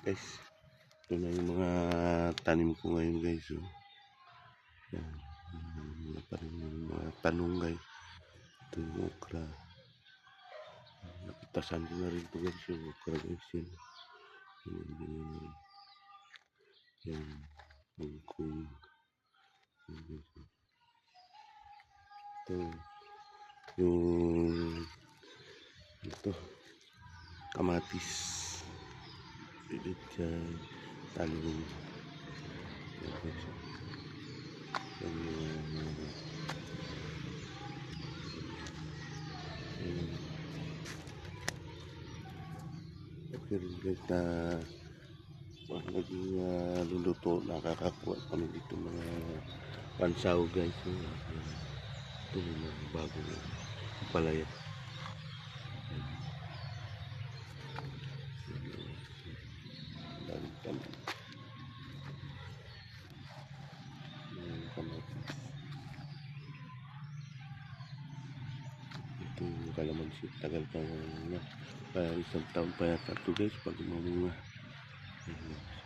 Guys, ito na yung mga tanim ko ngayon guys. Oh. Yan. Mga pa rin yung mga talunggay. Ito yung okra. Napitasan ko na rin ito guys yung okra guys. Yan. Yan. Yan. Yan. Yan guys. oh. Ito. Yung ito. Kamatis. lilid ke kita lagi ya tuh nakakakuha kami dito mga pansaw guys ito yung bago palaya Ito yung kalamansi. Tagal pa na. Para isang taon pa yata ito guys pag mamunga. Ayan.